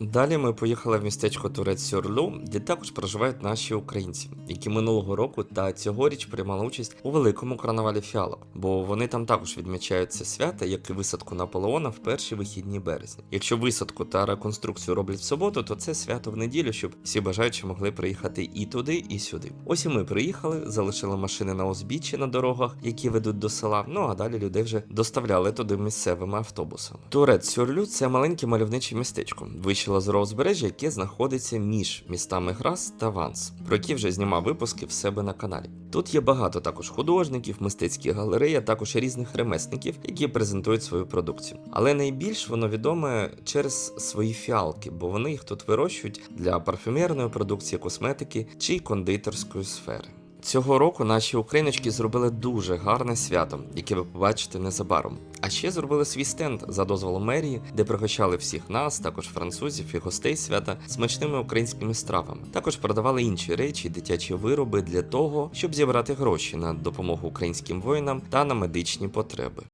Далі ми поїхали в містечко Турець-Сюрлю, де також проживають наші українці, які минулого року та цьогоріч приймали участь у великому карнавалі фіалок, бо вони там також відмічають це свято, як і висадку Наполеона в перші вихідні березня. Якщо висадку та реконструкцію роблять в суботу, то це свято в неділю, щоб всі бажаючі могли приїхати і туди, і сюди. Ось і ми приїхали, залишили машини на узбіччі на дорогах, які ведуть до села. Ну а далі людей вже доставляли туди місцевими автобусами. Турець-Сюрлю це маленьке мальовниче містечко, лазурового узбережжя, яке знаходиться між містами Грас та Ванс, про які вже знімав випуски в себе на каналі. Тут є багато також художників, мистецькі галереї, а також різних ремесників, які презентують свою продукцію. Але найбільш воно відоме через свої фіалки, бо вони їх тут вирощують для парфюмерної продукції, косметики чи кондитерської сфери. Цього року наші україночки зробили дуже гарне свято, яке ви побачите незабаром. А ще зробили свій стенд за дозволом мерії, де пригощали всіх нас, також французів і гостей свята смачними українськими стравами. Також продавали інші речі, дитячі вироби для того, щоб зібрати гроші на допомогу українським воїнам та на медичні потреби.